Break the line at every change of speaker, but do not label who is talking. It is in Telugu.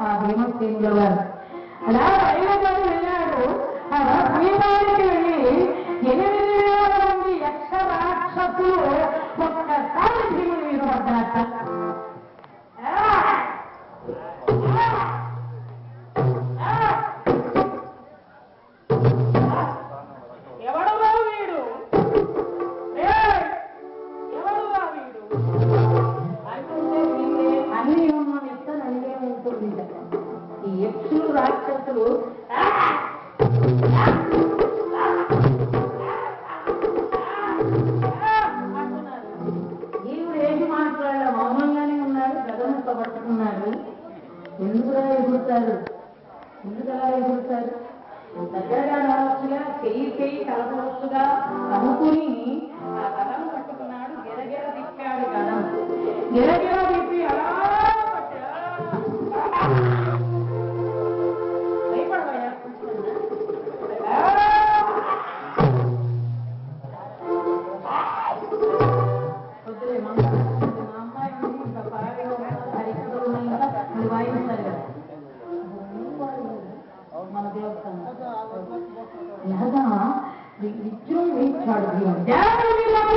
ఆ భీమసేనుల వారు అలా వైవగారు వెళ్ళాడు ఆ భీమానికి వెళ్ళి ఎనిమిది వేల మంది యక్ష రాక్షసులు ఒక్కసారి భీముని మీద యక్షులు రాక్షసులు? దేవుడు ఏంటి మాట్లాడాల మౌనంగానే ఉన్నాడు గదముక్క పట్టుకున్నారు ఎందుకులా ఎగురుతారు? ఎందుకలా ఎగురుతారు? దగ్గరగా నడవచ్చుగా చెయ్యి చెయ్యి కలపవచ్చుగా అనుకుని ఆ కథను పట్టుకున్నాడు గిరగిర తిప్పాడు కదా గిరగిర அப்படியே இருக்காங்க யார்தான் விக்ரம் வெயிட் சாடுறீங்க